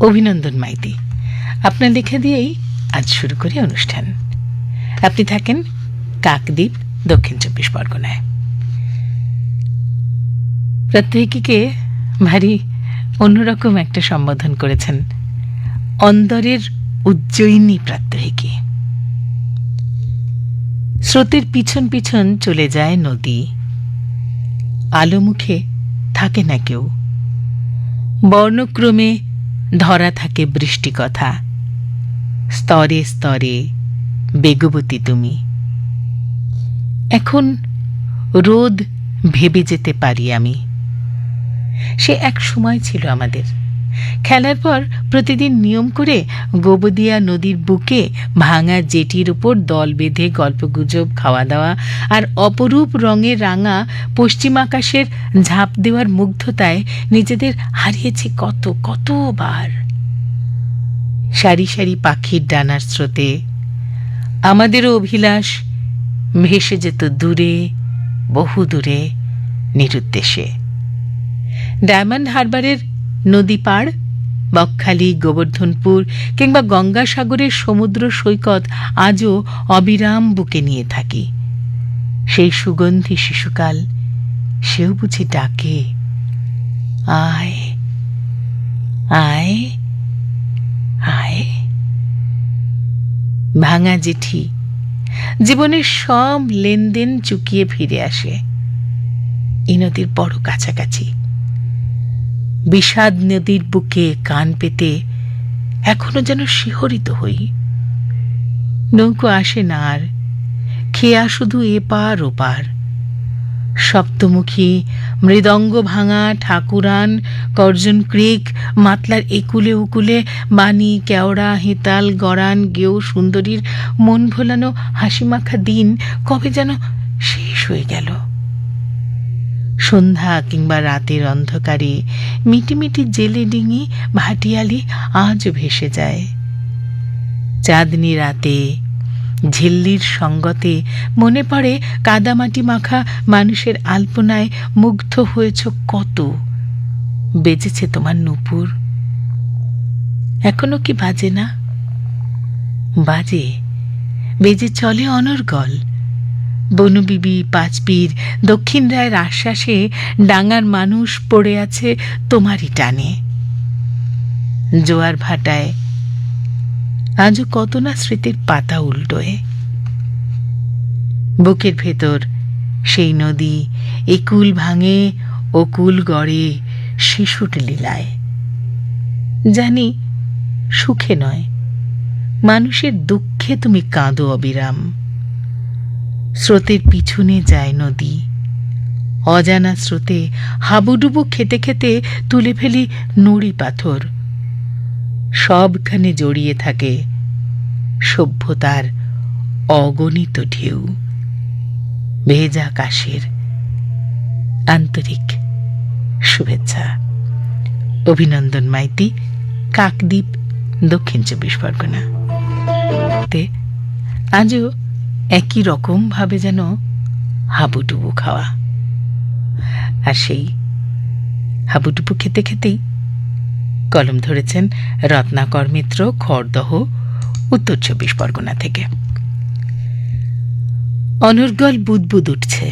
অভিনন্দন মাইতি। আপনার লেখা দিয়েই আজ শুরু করি অনুষ্ঠান। আপনি থাকেন কাকদ্বীপ, দক্ষিণ চব্বিশ পরগনায়। প্রত্যেকীকে ভারী অন্যরকম একটা সম্বোধন করেছেন অন্দরের উজ্জয়িনী প্রাত্যহিকী। স্রোতের পিছন পিছন চলে যায় নদী। আলো মুখে থাকে না কেউ। বর্ণক্রমে ধরা থাকে বৃষ্টি কথা স্তরে স্তরে বেগবতী তুমি। এখন রোদ ভেবে যেতে পারি আমি। সে এক সময় ছিল আমাদের। খেলার পর প্রতিদিন নিয়ম করে গোবদিয়া নদীর বুকে ভাঙা জেটির উপর দল বেঁধে গল্পগুজব খাওয়া দাওয়া আর অপরূপ রঙে রাঙা পশ্চিম আকাশের ঝাঁপ দেওয়ার মুগ্ধতায় নিজেদের হারিয়েছে কত, কতবার। সারি সারি পাখির ডানার স্রোতে আমাদেরও অভিলাষ ভেসে যেত দূরে বহু দূরে নিরুদ্দেশে। ডায়মন্ড হারবারের নদী পাড় বকখালি, গোবর্ধনপুর কিংবা গঙ্গাসাগরের সমুদ্র সৈকত আজও অবিরাম বুকে নিয়ে থাকি। সেই সুগন্ধি শিশুকাল, সেও বুঝি ডাকে, আয় আয় আয়। ভাঙা জেঠি জীবনের সব লেনদেন চুকিয়ে ফিরে আসে। এই নদীর বড় কাছাকাছি। বিষাদ নদীর বুকে কান পেতে এখনও যেন শিহরিত হই। নৌকো আসে না আর, খেয়া শুধু এপার ওপার। সপ্তমুখী, মৃদঙ্গ ভাঙা ঠাকুরান, কর্জন ক্রিক, মাতলার একুলে উকুলে, বাণী, কেওড়া, হেতাল গড়ান গেও সুন্দরীর মন ভোলানো হাসিমাখা দিন কবে যেন শেষ হয়ে গেল। সন্ধ্যা কিংবা রাতের অন্ধকারে মিটিমিটি জেলে ডিঙি ভাটিয়ালি আজ ভেসে যায়। চাঁদনি রাতে ঝিল্লির সঙ্গতে মনে পড়ে কাদামাটি মাখা মানুষের আলপনায় মুগ্ধ হয়েছ কত? বেজেছে তোমার নুপুর। এখনও কি বাজে না? বাজে। বেজে চলে অনর্গল। বনুবিবি পাঁচপীর, দক্ষিণ রায়ের আশ্বাসে ডাঙার মানুষ পড়ে আছে তোমারই টানে। জোয়ার ভাটায় আজও কত না স্মৃতির পাতা উল্টোয়। বুকের ভেতর সেই নদী একুল ভাঙে, ও কুল গড়ে শিশুট লীলায়। জানি সুখে নয়, মানুষের দুঃখে তুমি কাঁদো অবিরাম। স্রোতের পিছনে যায় নদী। অজানা স্রোতে হাবুডুবু খেতে খেতে তুলে ফেলি নুড়ি পাথর। সবখানে জড়িয়ে থাকে সভ্যতার অগণিত ঢেউ। ভেজা কাশের আন্তরিক শুভেচ্ছা। অভিনন্দন মাইতি, কাকদ্বীপ, দক্ষিণ চব্বিশ পরগনা। আজও একই রকম ভাবে যেন হাবুডুবু খাওয়া। আর সেই হাবুডুবু খেতে খেতেই কলম ধরেছেন রত্নাকর মিত্র, খড়দহ, উত্তর চব্বিশ পরগনা থেকে। অনর্গল বুদবুদ উঠছে,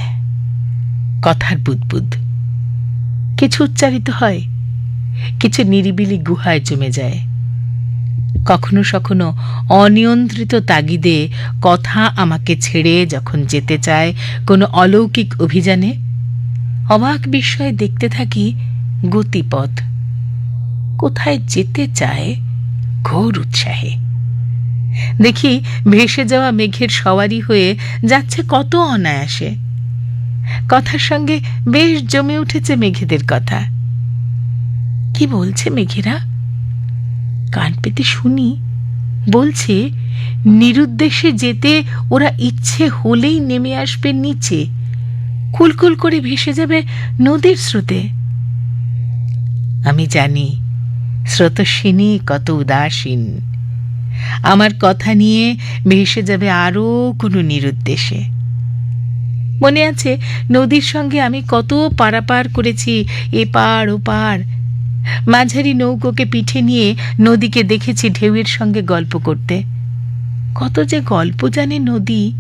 কথার বুদবুদ। কিছু উচ্চারিত হয়, কিছু নিরিবিলি গুহায় জমে যায়। কখনো সখনো অনিয়ন্ত্রিত তাগিদে কথা আমাকে ছেড়ে যখন যেতে চায় কোনো অলৌকিক অভিযানে, অবাক বিস্ময়ে দেখতে থাকি গতিপথ। কোথায় যেতে চায় ঘোর উৎসাহে। দেখি ভেসে যাওয়া মেঘের সওয়ারি হয়ে যাচ্ছে কত অনায়াসে। কথার সঙ্গে বেশ জমে উঠেছে মেঘেদের কথা। কি বলছে মেঘেরা? কান পেতে শুনি। বলছে, নিরুদ্দেশে যেতে ওরা ইচ্ছে হলেই নেমে আসবে নিচে। কুলকুল করে ভেসে যাবে নদীর স্রোতে। আমি জানি স্রোতস্বিনী কত উদাসীন। আমার কথা নিয়ে ভেসে যাবে আরও কোনো নিরুদ্দেশে। মনে আছে, নদীর সঙ্গে আমি কত পারাপার করেছি, এপার ওপার। মাঝারি নৌকোকে পিঠে নিয়ে নদীকে দেখেছি ঢেউয়ের সঙ্গে গল্প করতে। কত যে গল্প জানে নদী।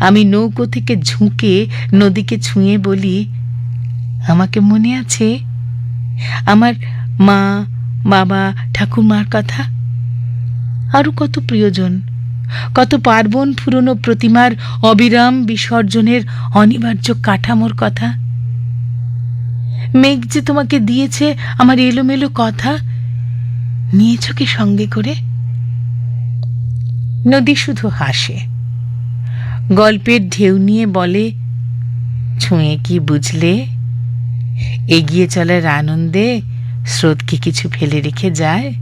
আমি নৌকো থেকে ঝুঁকে নদীকে ছুঁয়ে বলি, আমাকে মনে আছে আমার মা, বাবা ঠাকুরমার কথা? আরও কত প্রিয়জন, কত পার্বণ ফুরনো প্রতিমার অবিরাম বিসর্জনের অনিবার্য কাঠামোর কথা? মেঘ যে তোমাকে দিয়েছে আমার এলোমেলো কথা নিয়েছ কি সঙ্গে করে? নদী শুধু হাসে। গল্পের ঢেউ নিয়ে বলে, ছুঁয়ে কি বুঝলে? এগিয়ে চলার আনন্দে স্রোত কি কিছু ফেলে রেখে যায়।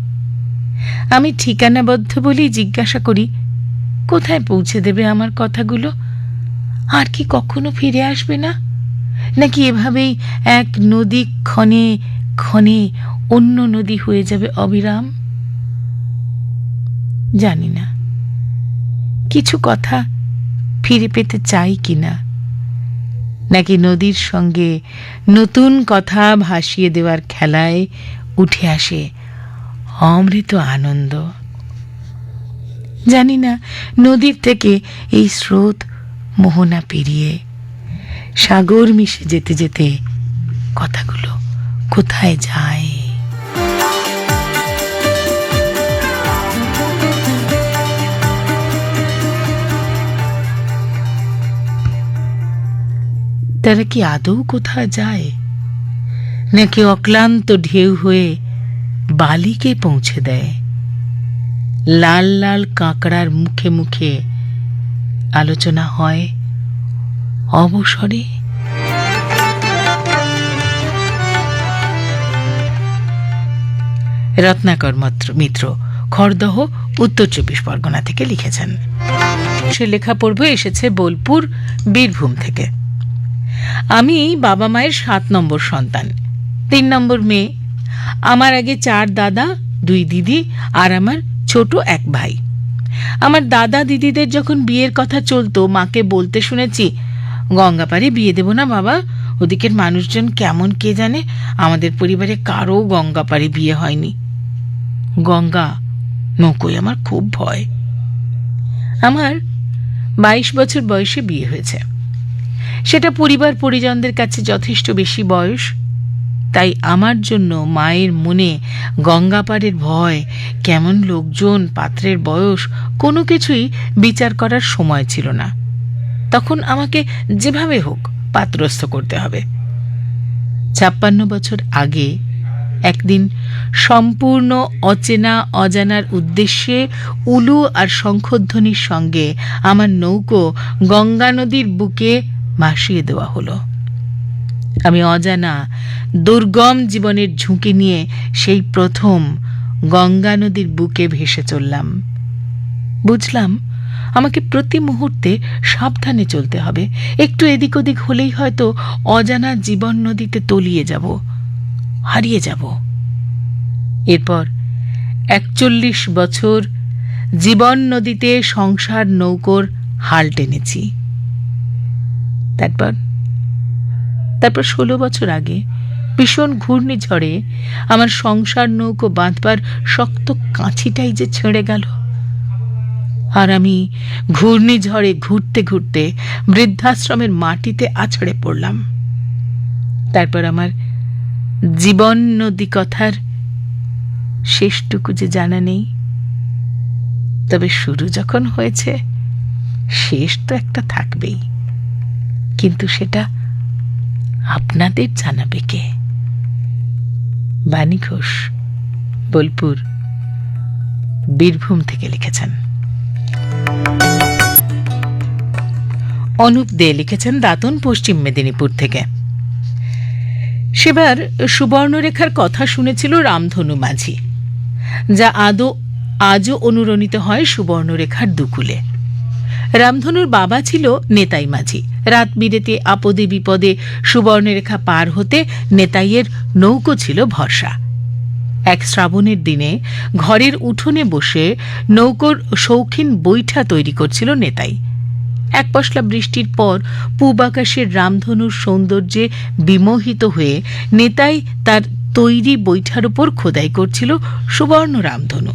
আমি ঠিকানাবদ্ধ বলেই জিজ্ঞাসা করি, কোথায় পৌঁছে দেবে আমার কথাগুলো? আর কি কখনো ফিরে আসবে না? নাকি এভাবেই এক নদী ক্ষণে ক্ষণে অন্য নদী হয়ে যাবে অবিরাম? জানি না। কিছু কথা ফিরে পেতে চাই কিনা নাকি নদীর সঙ্গে নতুন কথা ভাসিয়ে দেওয়ার খেলায় উঠে আসে অমৃত আনন্দ? জানি না, নদীর থেকে এই স্রোত মোহনা পেরিয়ে সাগর মিশে যেতে যেতে কথাগুলো কোথায় যায়? তারা কি আদৌ কোথায় যায়? নাকি অক্লান্ত ঢেউ হয়ে বালিকে পৌঁছে দেয়? লাল লাল কাঁকড়ার মুখে মুখে আলোচনা হয় অবসরে। রত্নাকর মত্র খড়দহ, উত্তর চব্বিশ পরগনা থেকে লিখেছেন। সে লেখা পড়ব এসেছে বোলপুর, বীরভূম থেকে। আমি বাবা মায়ের সাত নম্বর সন্তান। তিন নম্বর মেয়ে। আমার আগে চার দাদা, দুই দিদি আর আমার ছোট এক ভাই। আমার দাদা দিদিদের যখন বিয়ের কথা চলতো, মাকে বলতে শুনেছি গঙ্গাপাড়ে বিয়ে দেব না বাবা। ওদিকের মানুষজন কেমন কে জানে? আমাদের পরিবারে কারও গঙ্গাপাড়ে বিয়ে হয়নি। গঙ্গা, নৌকোয় আমার খুব ভয়। আমার বাইশ বছর বয়সে বিয়ে হয়েছে। সেটা পরিবার পরিজনদের কাছে যথেষ্ট বেশি বয়স। তাই আমার জন্য মায়ের মনে গঙ্গাপাড়ের ভয়, কেমন লোকজন, পাত্রের বয়স, কোনো কিছুই বিচার করার সময় ছিল না। তখন আমাকে যেভাবে হোক পাত্রস্থ করতে হবে। ছাপ্পান্ন বছর আগে একদিন সম্পূর্ণ অচেনা, অজানার উদ্দেশ্যে উলু আর শঙ্খধ্বনির সঙ্গে আমার নৌকো গঙ্গা নদীর বুকে ভাসিয়ে দেওয়া হলো। আমি অজানা, দুর্গম জীবনের ঝুঁকি নিয়ে সেই প্রথম গঙ্গা নদীর বুকে ভেসে চললাম। বুঝলাম আমাকে প্রতি মুহূর্তে সাবধানে চলতে হবে। একটু এদিক ওদিক হলেই হয়তো অজানা জীবন নদীতে তলিয়ে যাব, হারিয়ে যাব। এরপর একচল্লিশ বছর জীবন নদীতে সংসার নৌকোর হাল টেনেছি। তারপর তারপর ষোলো বছর আগে ভীষণ ঘূর্ণিঝড়ে আমার সংসার নৌকো বাঁধবার শক্ত কাঁচিটাই যে ছেড়ে গেল। আর আমি ঘূর্ণিঝড়ে ঘুরতে ঘুরতে বৃদ্ধাশ্রমের মাটিতে আছড়ে পড়লাম। তারপর আমার জীবন নদী কথার শেষটুকু যে জানা নেই, তবে শুরু যখন হয়েছে, শেষ তো একটা থাকবেই। কিন্তু সেটা আপনাদের জানাবে কে? বাণী ঘোষ, বোলপুর, বীরভূম থেকে লিখেছেন। অনুপ দে লিখেছেন দাতন পশ্চিম মেদিনীপুর থেকে। সেবার সুবর্ণরেখার কথা শুনেছিল রামধনু মাঝি, যা আদৌ, আজও অনুরণিত হয় সুবর্ণরেখার দুকুলে। রামধনুর বাবা ছিল নেতাই মাঝি। রাত বিরেতে আপদে বিপদে সুবর্ণরেখা পার হতে নেতাইয়ের নৌকো ছিল ভরসা। এক শ্রাবণের দিনে ঘরের উঠোনে বসে নৌকোর শৌখিন বৈঠা তৈরি করছিল নেতাই। এক পশলা বৃষ্টির পর পূব আকাশের রামধনুর সৌন্দর্যে বিমোহিত হয়ে নেতাই তার তৈরি বৈঠার উপর খোদাই করছিল সুবর্ণ রামধনু।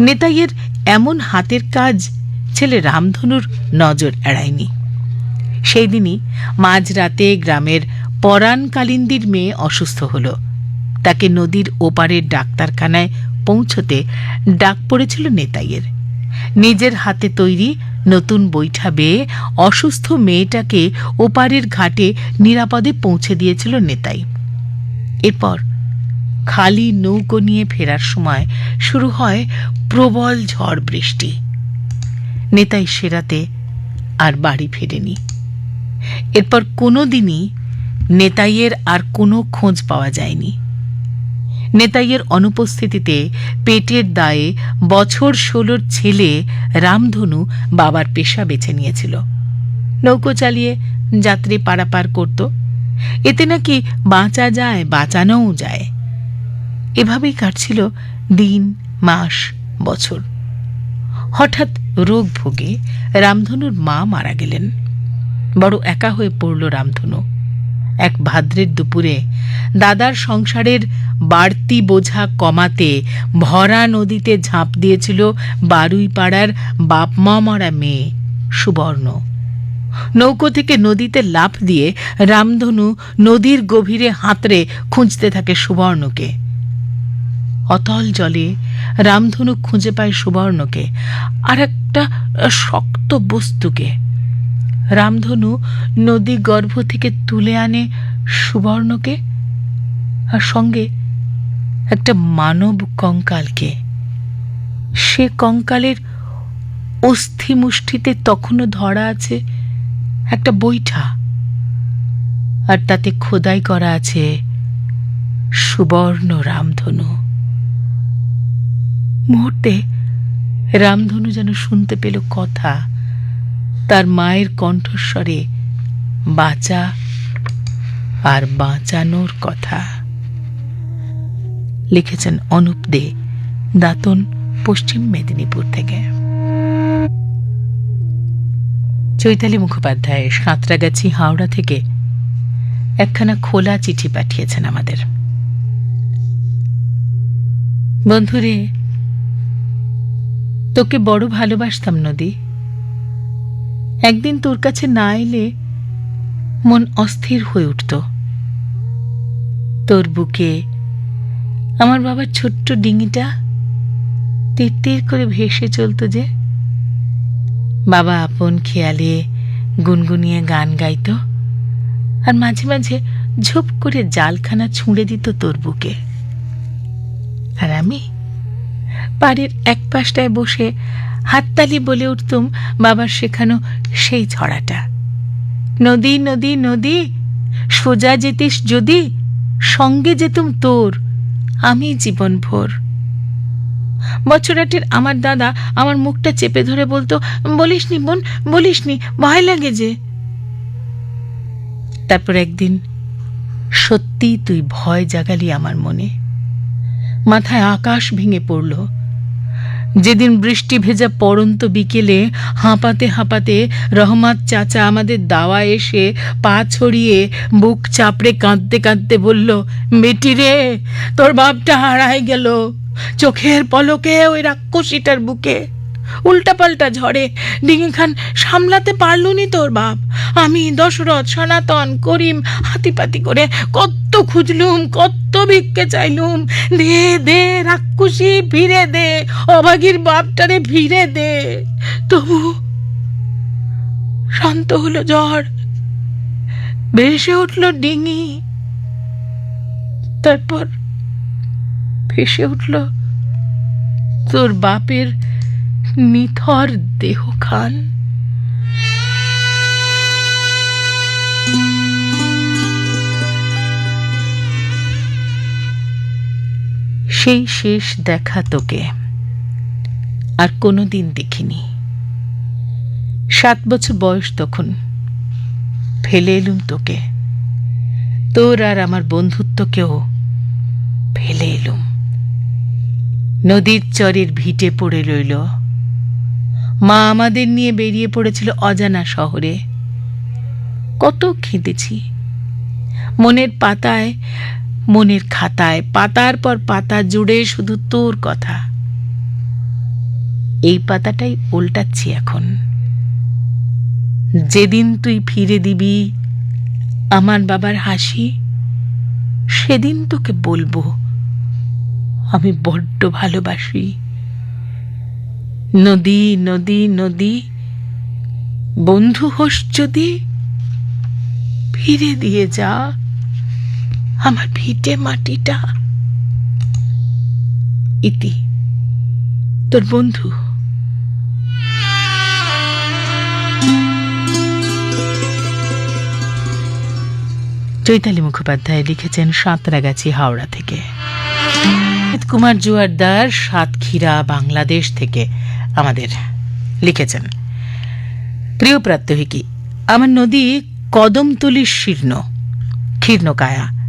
নেতাইয়ের এমন হাতের কাজ ছেলে রামধনুর নজর এড়ায়নি। সেই দিনই মাঝরাতে গ্রামের পরাণ কালিন্দির মেয়ে অসুস্থ হলো। তাকে নদীর ওপারের ডাক্তারখানায় পৌঁছতে ডাক পড়েছিল নেতাইয়ের। নিজের হাতে তৈরি নতুন বৈঠা বেয়ে অসুস্থ মেয়েটাকে ওপারের ঘাটে নিরাপদে পৌঁছে দিয়েছিল নেতাই। এরপর খালি নৌকো নিয়ে ফেরার সময় শুরু হয় প্রবল ঝড় বৃষ্টি। নেতাই সেরাতে আর বাড়ি ফেরেনি। এরপর কোনো দিনই নেতাইয়ের আর কোনো খোঁজ পাওয়া যায়নি। নেতাইয়ের অনুপস্থিতিতে পেটের দায়ে বছর ষোলোর ছেলে রামধনু বাবার পেশা বেছে নিয়েছিল। নৌকো চালিয়ে যাত্রী পারাপার করত। এতে নাকি বাঁচা যায়, বাঁচানোও যায়। এভাবেই কাটছিল দিন, মাস, বছর। হঠাৎ রোগ ভোগে রামধনুর মা মারা গেলেন। বড় একা হয়ে পড়ল রামধনু। এক ভাদ্রের দুপুরে। দাদার সংসারের বাড়তি বোঝা কমাতে ভরা নদীতে ঝাঁপ দিয়েছিল বারুই পাড়ার বাপমা মরা মেয়ে, সুবর্ণ। নৌকো থেকে নদীতে লাফ দিয়ে রামধনু নদীর গভীরে হাতড়ে খুঁজতে থাকে সুবর্ণকে। অতল জলে রামধনু খুঁজে পায় সুবর্ণকে আর একটা শক্ত বস্তুকে। রামধনু নদী গর্ভ থেকে তুলে আনে সুবর্ণকে আর সঙ্গে একটা মানব কঙ্কালকে। সে কঙ্কালের অস্থি মুষ্টিতে তখনও ধরা আছে একটা বৈঠা আর তাতে খোদাই করা আছে সুবর্ণ রামধনু। মুহূর্তে রামধনু যেন শুনতে পেল কথা। তার মায়ের কণ্ঠস্বরে বাঁচা আর বাঁচানোর কথা। লিখেছেন অনুপ দে, দাতন পশ্চিম মেদিনীপুর থেকে। চৈতালি মুখোপাধ্যায়, সাঁতরাগাছি, হাওড়া থেকে একখানা খোলা চিঠি পাঠিয়েছেন আমাদের। বন্ধুরে, তোকে বড় ভালোবাসতাম নদী। একদিন তোর কাছে না এলে মন অস্থির হয়ে উঠত। তোর বুকে আমার বাবার ছোট্ট ডিঙিটা তীর করে ভেসে চলতো যে। বাবা আপন খেয়ালে গুনগুনিয়ে গান গাইত আর মাঝে মাঝে ঝুপ করে জালখানা ছুঁড়ে দিত তোর বুকে। আর আমি বাড়ির এক পাশটায় বসে হাততালি বলে উঠতুম, বাবার শেখানো সেই ছড়াটা। নদী নদী নদী, সোজা যেতিস যদি, সঙ্গে যেতুম তোর, আমি জীবন ভোর। বছরাটির আমার দাদা আমার মুখটা চেপে ধরে বলতো, বলিসনি বোন, বলিসনি, ভয় লাগে যে। তারপর একদিন সত্যি তুই ভয় জাগালি আমার মনে। মাথায় আকাশ ভেঙে পড়ল যেদিন বৃষ্টি ভেজা পড়ন্ত বিকেলে হাঁপাতে হাঁপাতে রহমাত চাচা আমাদের দাওয়া এসে পা ছড়িয়ে বুক চাপড়ে কাঁদতে কাঁদতে বলল, মেটি রে, তোর বাপটা হারাই গেল। চোখের পলকে ওই রাক্ষসীটার বুকে উল্টাপাল্টা ঝড়ে। ডিঙিখান সামলাতে পারলুনি তোর বাপ। আমি দশরথ, সনাতন, করিম হাতিপাতি করে কত খুঁজলুম, কত ভিক্ষে চাইলুম। দে দে, রাক্ষসী ফিরে দে, অভাগীর বাপটারে ফিরে দে। তবু শান্ত হলো ঝড়। ভেসে উঠল ডিঙি তারপর ভেসে উঠল তোর বাপের নিথর দেহ দেহখান। সেই শেষ দেখা তোকে আর কোনো দিন দেখিনি। সাত বছর বয়স তখন। ফেলে এলুম তোকে। তোর আর আমার বন্ধুত্বকেও ফেলে এলুম। নদীর চরের ভিটে পড়ে রইল মা আমাদের নিয়ে বেরিয়ে পড়েছিল অজানা শহরে। কত খেতেছি মনের পাতায়, মনের খাতায়, পাতার পর পাতা জুড়ে শুধু তোর কথা। এই পাতাটাই উল্টাচ্ছি এখন। যেদিন তুই ফিরে দিবি আমার বাবার হাসি, সেদিন তোকে বলব, আমি বড্ড ভালোবাসি। নদী নদী নদী। বন্ধু হোস যদি ফিরে দিয়ে যা আমার ভিটে মাটিটা। ইতি, তোর বন্ধু। চৈতালি মুখোপাধ্যায় লিখেছেন সাঁতরাগাছি হাওড়া থেকে। কুমার জুয়ারদার সাতক্ষীরা, বাংলাদেশ থেকে। আমাদের লিখেছেন। প্রিয় প্রাত্যহিকী, আমার নদী কদমতলির শীর্ণ ক্ষীর্ণকায়া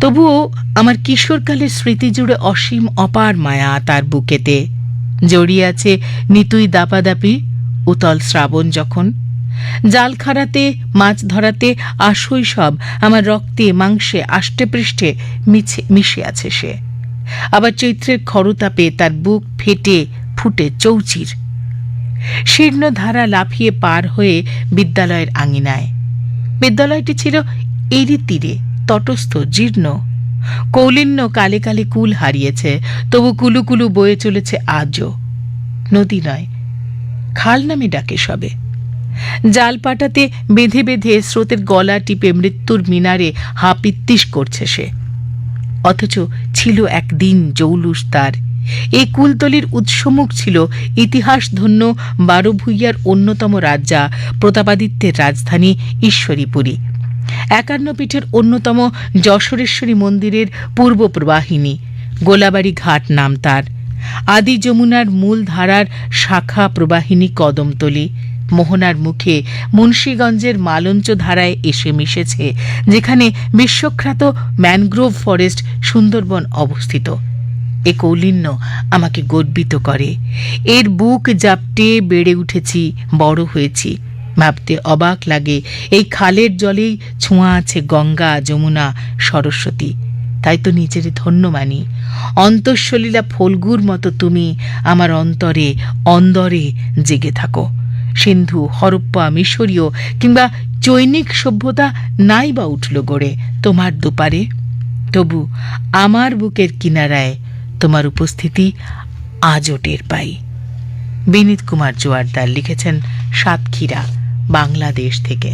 তবুও আমার কিশোরকালের স্মৃতি জুড়ে অসীম অপার মায়া তার বুকেতে। জড়িয়ে আছে নিতুই দাপাদাপি, উতল শ্রাবণ যখন। জাল খাড়াতে, মাছ ধরাতে আসই সব আমার রক্তে, মাংসে, আষ্টে পৃষ্ঠে মিছে মিশে আছে সে। আবার চৈত্রের খরতাপে তার বুক ফেটে ফুটে চৌচির। শীর্ণ ধারা লাফিয়ে পার হয়ে বিদ্যালয়ের আঙিনায়। বিদ্যালয়টি ছিল এরই তীরে, তটস্থ, জীর্ণ। কৌলিন্য কালে কালে কুল হারিয়েছে, তবু কুলু কুলু বয়ে চলেছে আজও। নদী নয়, খাল নামে ডাকে সবে। জাল পাটাতে বেঁধে বেঁধে স্রোতের গলা টিপে মৃত্যুর মিনারে হাপিত্তিস করছে সে। অথচ ছিল একদিন জৌলুস তার এই কুলতলির উৎসমুখ ছিল ইতিহাস ধন্য বারো ভূইয়ার অন্যতম রাজা, প্রতাপাদিত্যের রাজধানী ঈশ্বরীপুরী। একান্ন পীঠের অন্যতম যশোরেশ্বরী মন্দিরের পূর্ব প্রবাহিনী, গোলাবাড়ি ঘাট নাম তার। আদি যমুনার মূল ধারার শাখা প্রবাহিনী কদমতলি, মোহনার মুখে মুন্সীগঞ্জের মালঞ্চ ধারায় এসে মিশেছে, যেখানে বিশ্বখ্যাত ম্যানগ্রোভ ফরেস্ট সুন্দরবন অবস্থিত। এ কৌলিন্য আমাকে গর্বিত করে। এর বুক জাপটে বেড়ে উঠেছি, বড় হয়েছি। ভাবতে অবাক লাগে, এই খালের জলেই ছোঁয়া আছে গঙ্গা, যমুনা, সরস্বতী। তাই তো নিজের ধন্য মানি। অন্তঃসলীলা ফলগুর মতো তুমি আমার অন্তরে, অন্দরে জেগে থাকো। সিন্ধু, হরপ্পা, মিশরীয় কিংবা চৈনিক সভ্যতা নাই বা উঠল গড়ে তোমার দুপারে। তবু আমার বুকের কিনারায় তোমার উপস্থিতি আজও টের পাই। বিনীত কুমার জোয়ারদার লিখেছেন সাতক্ষীরা বাংলাদেশ থেকে।